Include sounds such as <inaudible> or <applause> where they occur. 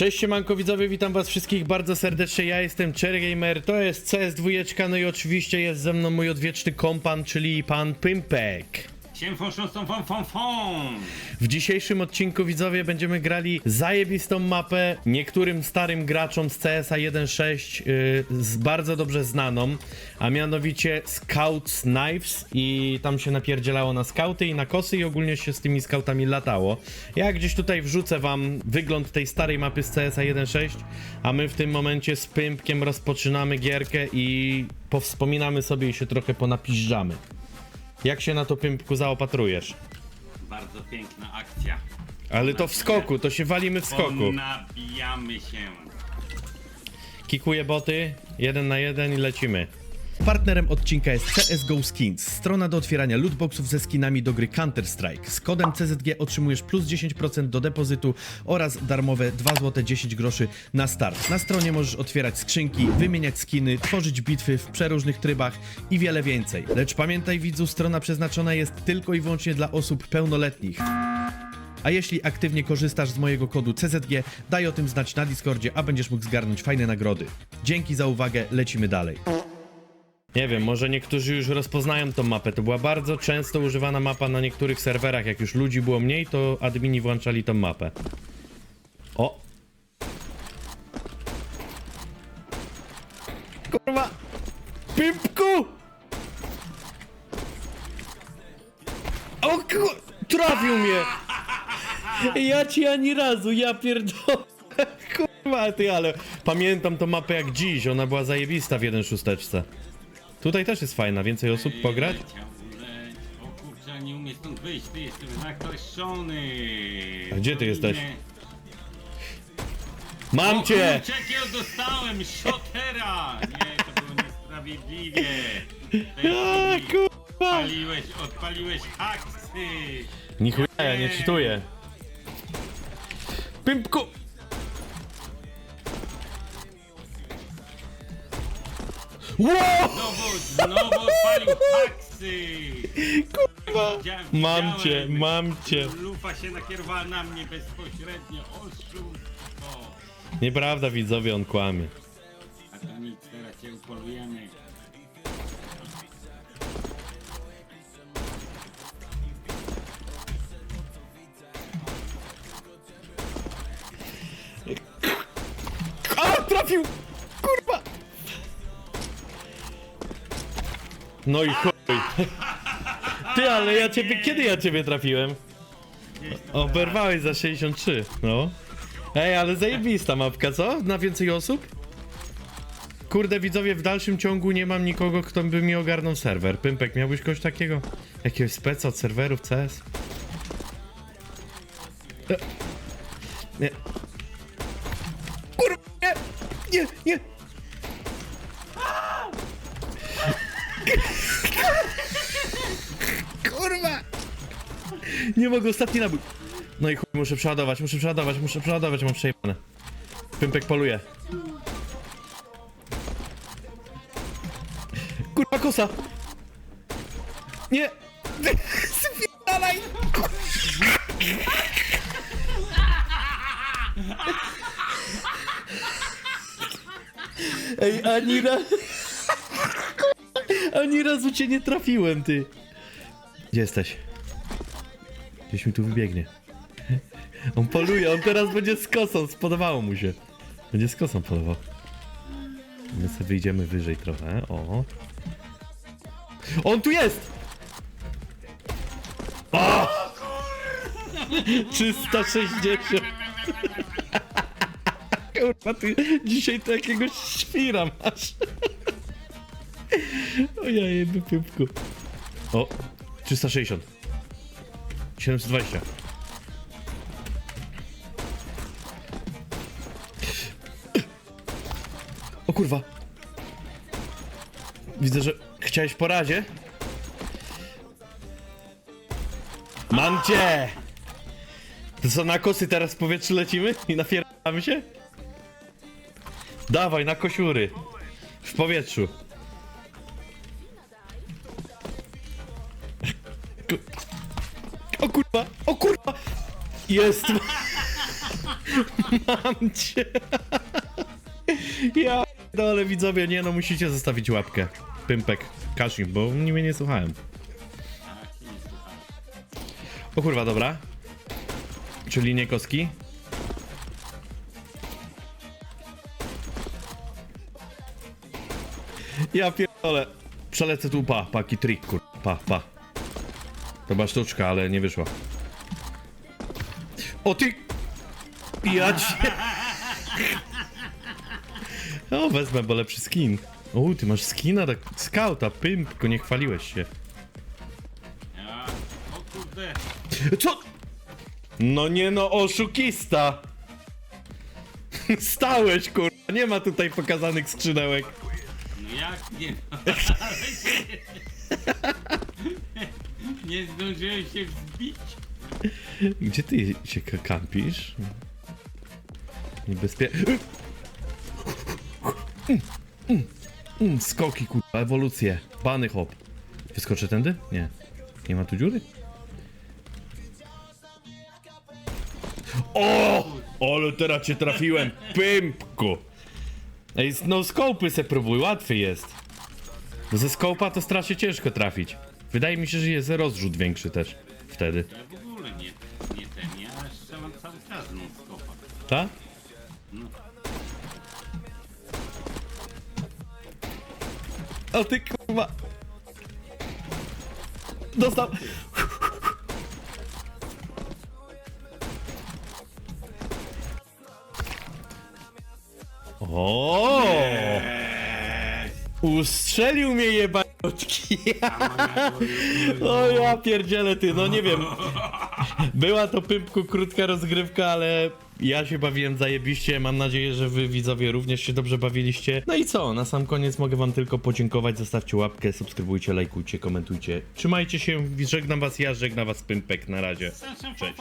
Cześć siemanko widzowie, witam was wszystkich bardzo serdecznie, ja jestem Cherry Gamer, to jest CS2, no i oczywiście jest ze mną mój odwieczny kompan, czyli pan Pympek. W dzisiejszym odcinku widzowie będziemy grali zajebistą mapę niektórym starym graczom z CSa 1.6 yy, z bardzo dobrze znaną, a mianowicie Scouts Knives i tam się napierdzielało na skauty i na kosy i ogólnie się z tymi skautami latało. Ja gdzieś tutaj wrzucę wam wygląd tej starej mapy z CSa 1.6, a my w tym momencie z Pympkiem rozpoczynamy gierkę i powspominamy sobie i się trochę ponapiżdżamy. Jak się na to Pympku zaopatrujesz? Bardzo piękna akcja. Ale to w skoku, to się walimy w skoku. Nabijamy się. Kikuję boty, jeden na jeden i lecimy. Partnerem odcinka jest CSGO Skins, strona do otwierania lootboxów ze skinami do gry Counter-Strike. Z kodem CZG otrzymujesz plus 10% do depozytu oraz darmowe 2 zł 10 groszy na start. Na stronie możesz otwierać skrzynki, wymieniać skiny, tworzyć bitwy w przeróżnych trybach i wiele więcej. Lecz pamiętaj widzu, strona przeznaczona jest tylko i wyłącznie dla osób pełnoletnich. A jeśli aktywnie korzystasz z mojego kodu CZG, daj o tym znać na Discordzie, a będziesz mógł zgarnąć fajne nagrody. Dzięki za uwagę, lecimy dalej. Nie wiem, może niektórzy już rozpoznają tą mapę. To była bardzo często używana mapa na niektórych serwerach. Jak już ludzi było mniej, to admini włączali tą mapę. O! Kurwa! Pipku! O ku... Trafił mnie! Ja ci ani razu, ja pierdolę. Kurwa, ty, ale pamiętam tą mapę jak dziś. Ona była zajebista w 1.6. Tutaj też jest fajna, więcej osób pograć? O kurczę, nie umie stąd wyjść, ty jestem nakreślony. A gdzie ty jesteś? Mam cię! kurczę, jakiego dostałem, szotera! Nie, to było niesprawiedliwie. <laughs> A, kurwa! odpaliłeś, odpaliłeś haksy. Nichuja, ja nie czytuję. Pimpku! Wow! Znowu, znowu odpalił haksy. Kurwa! Mam cię, mam cię. Lufa się nakierowała na mnie bezpośrednio. Oszustwo. Nieprawda, widzowie, on kłamie. A to nic, teraz cię upolujemy. A, trafił! No i chuj. Ty, ale ja ciebie, kiedy ja ciebie trafiłem? Oberwałeś za 63, no. Ej, ale zajebista mapka, co? Na więcej osób? Kurde, widzowie, w dalszym ciągu nie mam nikogo, kto by mi ogarnął serwer. Pympek, miałbyś kogoś takiego? Jakiegoś speca od serwerów CS? E, Nie. Kurwa, nie! Nie, nie! Nie mogę, ostatni nabój. No i chuj, muszę przeładować, muszę przeładować, muszę przeładować, mam przejebane. Pympek poluje. Kurwa, kosa! Nie! Spierdalaj! Ej, ani raz... <laughs> Ani razu cię nie trafiłem, ty. Gdzie jesteś? Gdzieś mi tu wybiegnie. On poluje, on teraz będzie z kosą, spodobało mu się. Będzie z kosą polował. My sobie wyjdziemy wyżej trochę, o. On tu jest! O! 360! <laughs> Kurwa, ty dzisiaj to jakiegoś świra masz. O ja jeby pypku. O, 360. 720. O kurwa. Widzę, że chciałeś po razie. Mam cię! To co, na kosy teraz w powietrzu lecimy i napierdamy się? Dawaj, na kosiury. W powietrzu. Jest! <laughs> Mam cię. Ja dole widzowie, nie no, musicie zostawić łapkę. Pympek, Kaszim, bo nie mnie nie słuchałem. Się nie słuchałem. O kurwa, dobra. Czyli nie koski. Ja pierdolę. Przelecę tu, pa, paki trik, kur... Pa, pa. To była sztuczka, ale nie wyszła. O ty... Ja cię... O, wezmę, bo lepszy skin. O, ty masz skina, tak... Skauta, pympko, nie chwaliłeś się. Ja, o kurde. Co? No nie no, oszukista! <laughs> Stałeś, kurwa, nie ma tutaj pokazanych skrzydełek. No jak nie? <laughs> <laughs> nie zdążyłem się wzbić. Gdzie ty się ka- kampisz? Niebezpie... Mm, Skoki, kurwa, ewolucje. Bany hop. Wyskoczę tędy? Nie. Nie ma tu dziury? O! Ale teraz cię trafiłem, pympku! Ej, no skopy se próbuj, łatwy jest. Bo ze skopa to strasznie ciężko trafić. Wydaje mi się, że jest rozrzut większy też wtedy. Ja w ogóle nie, nie ten, ja strzelam cały czas non stopa. Tak? O ty kurwa. Dostał. O! Ustrzelił mnie jebanotki. <laughs> O ja pierdzielę ty, no nie wiem. Była to pympku krótka rozgrywka, ale ja się bawiłem zajebiście. Mam nadzieję, że wy widzowie również się dobrze bawiliście. No i co? Na sam koniec mogę wam tylko podziękować. Zostawcie łapkę, subskrybujcie, lajkujcie, komentujcie. Trzymajcie się, żegnam was ja, żegnam was pympek. Na razie. Cześć.